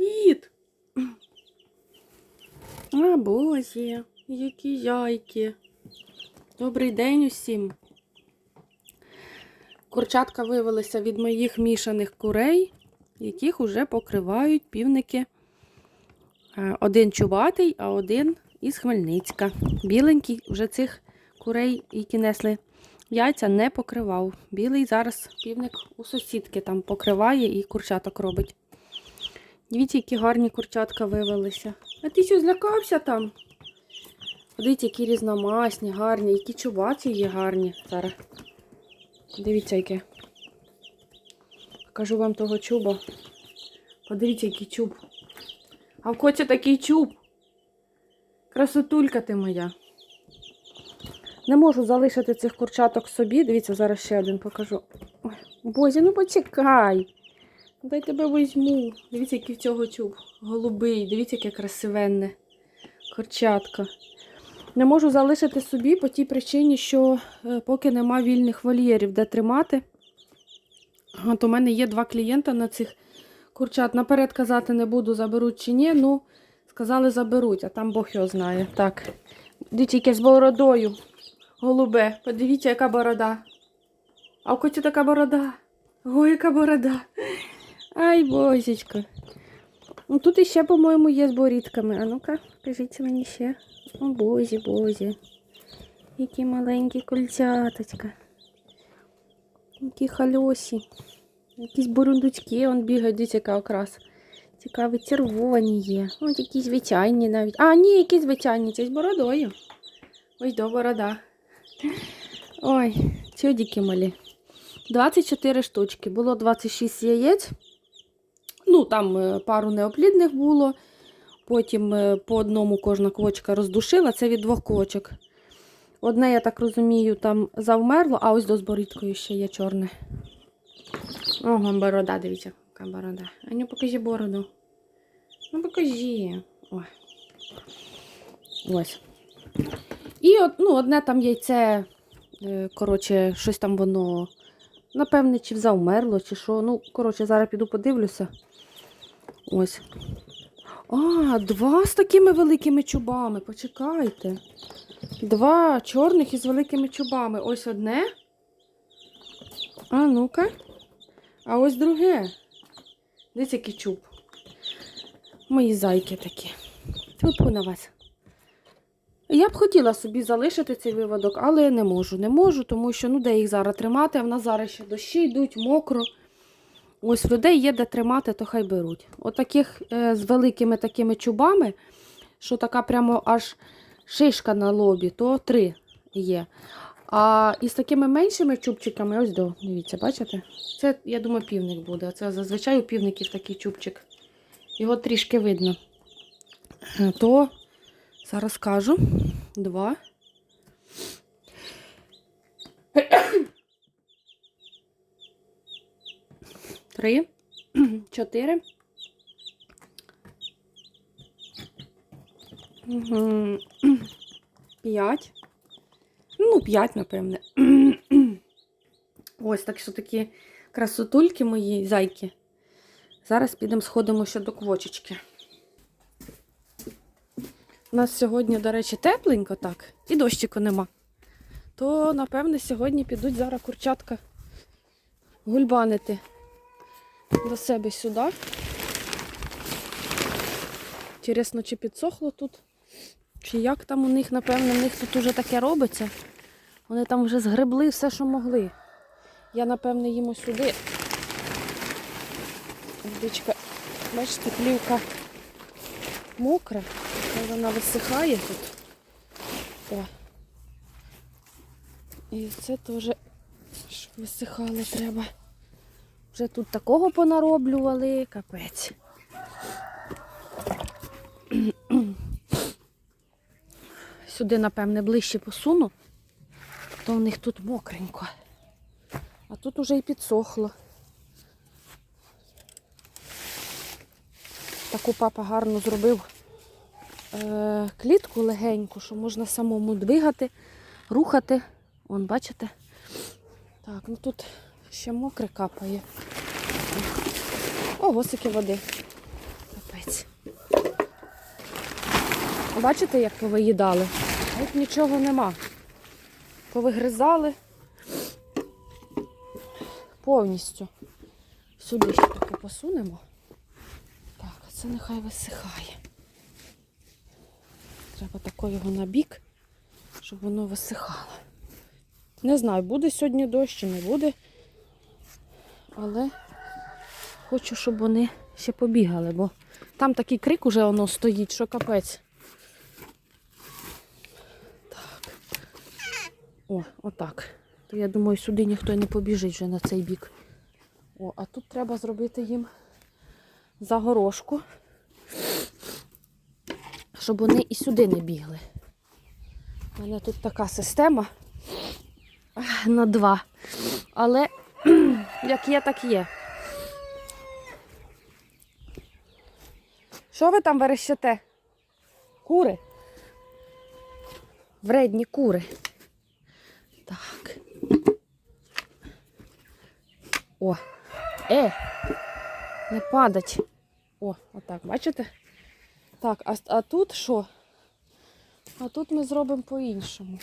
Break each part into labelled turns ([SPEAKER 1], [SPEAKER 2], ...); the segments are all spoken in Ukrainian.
[SPEAKER 1] Привіт! А, бозі, які яйки. Добрий день усім. Курчатка вивелися від моїх мішаних курей, яких уже покривають півники. Е, Один чубатий, а один із Хмельницька. Біленький вже цих курей, які несли яйця, не покривав. Білий зараз півник у сусідки там покриває і курчаток робить. Дивіться, які гарні курчатка вивелися. А ти що, злякався там? Дивіться, які різномасні, гарні, які чубаті є гарні зараз. Дивіться, яке. Покажу вам того чуба. Подивіться, який чуб. А в коці такий чуб. Красотулька ти моя. Не можу залишити цих курчаток собі. Дивіться, зараз ще один покажу. Ой, Бозі, ну почекай. Дай тебе візьму. Дивіться, який в цього чуб. Голубий, дивіться, яке красивенне. Курчатка. Не можу залишити собі по тій причині, що е, поки нема вільних вольєрів, де тримати. От у мене є два клієнта на цих курчат. Наперед казати не буду, заберуть чи ні. Ну, сказали, заберуть, а там Бог його знає. Так. Дивіться, яке з бородою. Голубе. Подивіться, яка борода. А в коті така борода. Ой, яка борода. Ай, бозічко. Ну тут іще, по-моєму, є з борідками. А ну-ка, кажіть мені ще. О, бозі, бозі. Які маленькі кольцяточка. Які хальосі. Якісь бурундучки, он бігають, дивіться, яка окрас. Цікаві, червоні є. Ось які звичайні навіть. А, ні, які звичайні, це з бородою. Ось до борода. Ой, чудики малі. 24 штучки. Було 26 яєць. Ну, там е, пару неоплідних було. Потім е, по одному кожна квочка роздушила. Це від двох квочок. Одне, я так розумію, там завмерло, а ось до з борідкою ще є чорне. Ого, борода, дивіться, яка борода. А ну покажи бороду. Ну покажи. Ой. Ось. І ну, одне там яйце, е, коротше, щось там воно, напевне, чи завмерло, чи що. Ну, коротше, зараз піду подивлюся. Ось. А, два з такими великими чубами. Почекайте. Два чорних із великими чубами. Ось одне. А ну-ка. А ось друге. Дивіться, який чуб. Мої зайки такі. Тьфу на вас. Я б хотіла собі залишити цей виводок, але не можу. Не можу, тому що ну де їх зараз тримати, а в нас зараз ще дощі йдуть, мокро. Ось людей є де тримати, то хай беруть. Отаких е, з великими такими чубами, що така прямо аж шишка на лобі, то три є. А із такими меншими чубчиками, ось до, дивіться, бачите? Це, я думаю, півник буде. Це зазвичай у півників такий чубчик. Його трішки видно. Е, То зараз кажу. Два. Три. Чотири. П'ять. Ну, п'ять, напевне. Ось так що такі красотульки мої зайки. Зараз підемо сходимо ще до квочечки. У нас сьогодні, до речі, тепленько так, і дощику нема. То, напевне, сьогодні підуть зараз курчатка гульбанити до себе сюди. Інтересно, чи підсохло тут, чи як там у них, напевно, в них тут уже таке робиться. Вони там вже згребли все, що могли. Я, напевне, їм ось сюди. Водичка, бачите, плівка мокра, вона висихає тут. О. І це теж висихало треба. Вже тут такого понароблювали, капець. Сюди, напевне, ближче посуну, то в них тут мокренько. А тут уже і підсохло. Таку папа гарно зробив е, клітку легеньку, що можна самому двигати, рухати. Вон, бачите? Так, ну тут ще мокре капає. О, госики води. Капець. Бачите, як повиїдали? Тут нічого нема. Повигризали повністю. Сюди ще таки посунемо. Так, а це нехай висихає. Треба тако його на бік, щоб воно висихало. Не знаю, буде сьогодні дощ чи не буде. Але хочу, щоб вони ще побігали, бо там такий крик уже воно стоїть, що капець. Так. О, отак. То я думаю, сюди ніхто не побіжить вже на цей бік. О, а тут треба зробити їм загорожку, щоб вони і сюди не бігли. У мене тут така система на два. Але як є, так є. Що ви там верещите? Кури? Вредні кури. Так. О, е, не падать. О, отак, бачите? Так, а, а тут що? А тут ми зробимо по-іншому.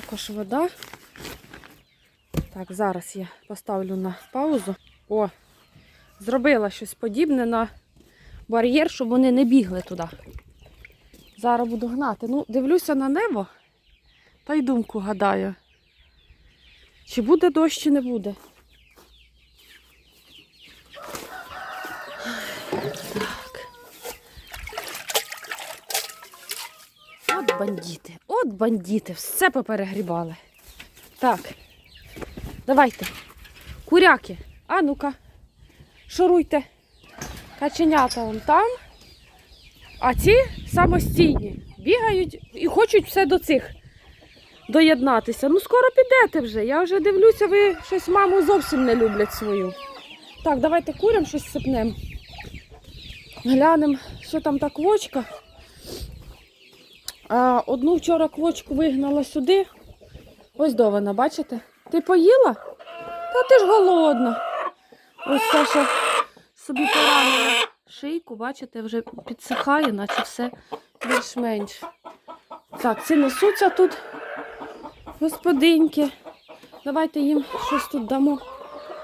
[SPEAKER 1] Також вода. Так, зараз я поставлю на паузу. О, зробила щось подібне на бар'єр, щоб вони не бігли туди. Зараз буду гнати. Ну, дивлюся на небо та й думку гадаю. Чи буде дощ, чи не буде. От бандити, от бандити, все поперегрібали. Так, давайте. Куряки, а ну-ка, шуруйте. Каченята вон там. А ці самостійні бігають і хочуть все до цих доєднатися. Ну, скоро підете вже. Я вже дивлюся, ви щось маму зовсім не люблять свою. Так, давайте курям щось сипнемо. Глянемо, що там та квочка. А, одну вчора квочку вигнала сюди. Ось до вона, бачите? Ти поїла? Та ти ж голодна. Ось Саша собі поранила шийку, бачите, вже підсихає, наче все більш-менш. Так, ці несуться тут господинки. Давайте їм щось тут дамо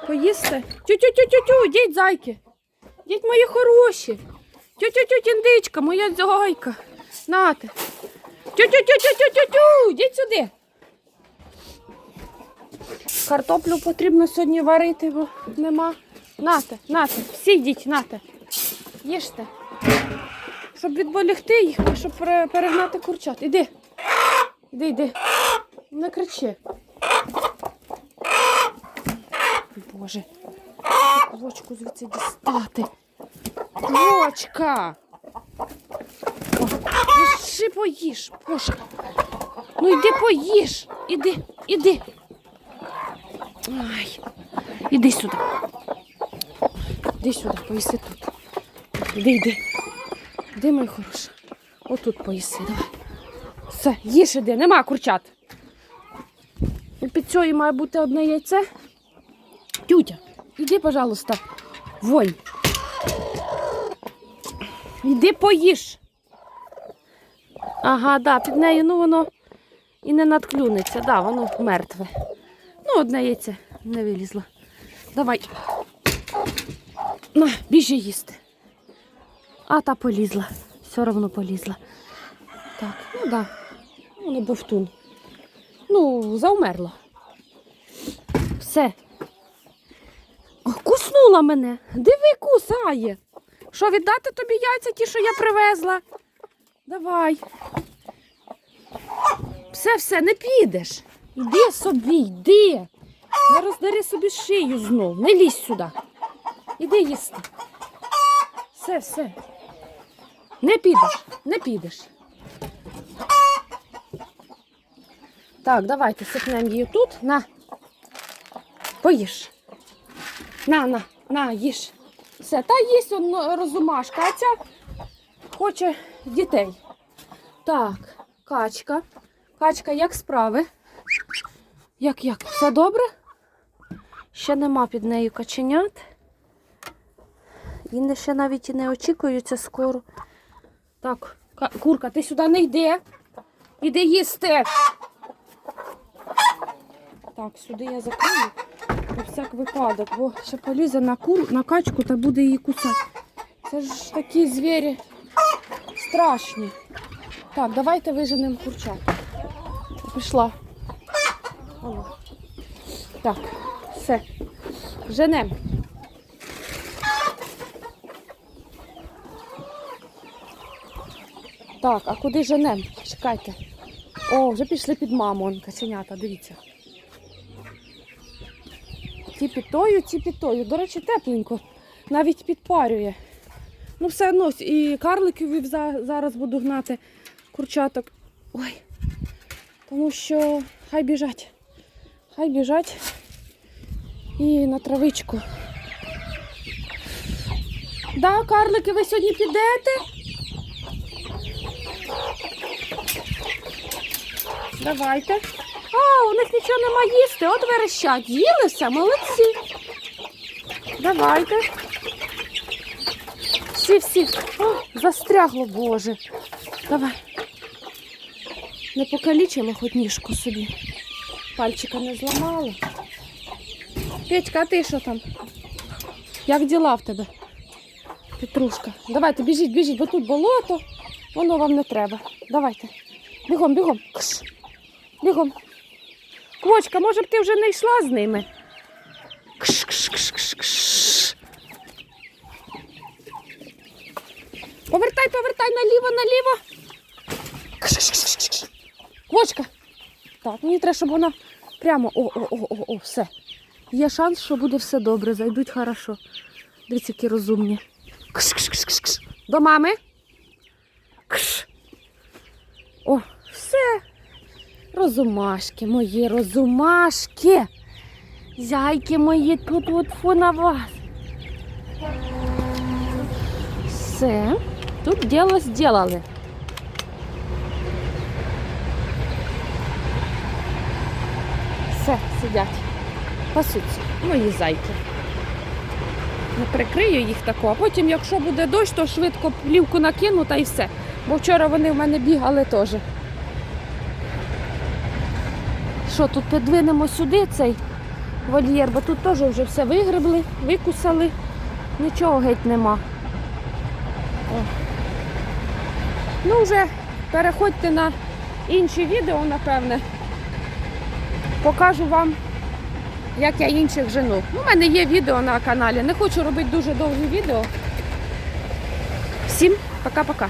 [SPEAKER 1] поїсти. Тю-тю-тю-тю-тю, діть зайки. Діть мої хороші. Тю-тю-тю, індичка, моя зойка. Нате. Тю-тю-тю-тю-тю-тю, діть сюди. Картоплю потрібно сьогодні варити, бо нема. Нате, нате, всі йдіть, нате. Їжте. Щоб відболігти їх, щоб перегнати курчат. Іди. Іди, іди. Не кричи. Боже. Квочку звідси дістати. Квочка. Ще поїж, Боже. Ну йди поїж. Іди, іди. Ай. Іди сюди. Іди сюди, поїси тут. Іди, йди. Іди, моя хороша. Отут поїси, давай. Все, їж іди, нема курчат. І під цією має бути одне яйце. Тютя, іди, пожалуйста. Вонь. Іди поїж. Ага, да, під нею, ну воно і не надклюнеться, да, воно мертве. Ну, одне яйце не вилізло. Давай. На, біжи їсти. А та полізла. Все одно полізла. Так, ну да. Воно бовтун. Ну, заумерло. Все. Куснула мене. Диви, кусає. Що, віддати тобі яйця ті, що я привезла? Давай. Все, все, не підеш. Йди собі, йди. Не роздари собі шию знов. Не лізь сюди. Іди їсти. Все, все. Не підеш, не підеш. Так, давайте сипнемо її тут. На. Поїж. На, на, на, їж. Все, та їсть розумашка, а ця хоче дітей. Так, качка. Качка, як справи? Як, як? Все добре? Ще нема під нею каченят. І ще навіть і не очікуються скоро. Так, курка, ти сюди не йди. Іди їсти. Так, сюди я закрию. На всяк випадок, бо ще полізе на кур, на качку та буде її кусати. Це ж такі звірі страшні. Так, давайте виженемо курчат. Пішла. Алло. Так, все. Женем. Так, а куди женем? Чекайте. О, вже пішли під маму, он, каченята, дивіться. Ті під тою, ті під тою. До речі, тепленько. Навіть підпарює. Ну, все одно, і карликів зараз буду гнати курчаток. Ой. Тому що хай біжать. Хай біжать і на травичку. Да, карлики, ви сьогодні підете? Давайте. А, у них нічого нема їсти. От верещать. Їли все, молодці. Давайте. Всі, всі. О, застрягло, Боже. Давай. Не покалічимо хоч ніжку собі. Пальчика не зламали. Петька, а ти що там? Як діла в тебе? Петрушка. Давайте, біжіть, біжіть, бо тут болото, воно вам не треба. Давайте. Бігом, бігом. Кш. Бігом. Квочка, може б ти вже не йшла з ними? Кш, кш, кш, кш, кш. Повертай, повертай наліво, наліво. Квочка. Так, мені треба, щоб вона прямо. О, о, о, о, о, все. Є шанс, що буде все добре, зайдуть хорошо. Дивіться, які розумні. До мами. О, все. Розумашки, мої розумашки. Зяйки мої, тут от фу на вас. Все. Тут діло зробили. Все, сидять. Пасуться. Мої зайки. Не прикрию їх тако, а потім, якщо буде дощ, то швидко плівку накину та і все. Бо вчора вони в мене бігали теж. Що, тут підвинемо сюди цей вольєр, бо тут теж вже все вигребли, викусали, нічого геть нема. О. Ну, вже переходьте на інші відео, напевне. Покажу вам, як я інших жену. У мене є відео на каналі. Не хочу робити дуже довгі відео. Всім пока-пока.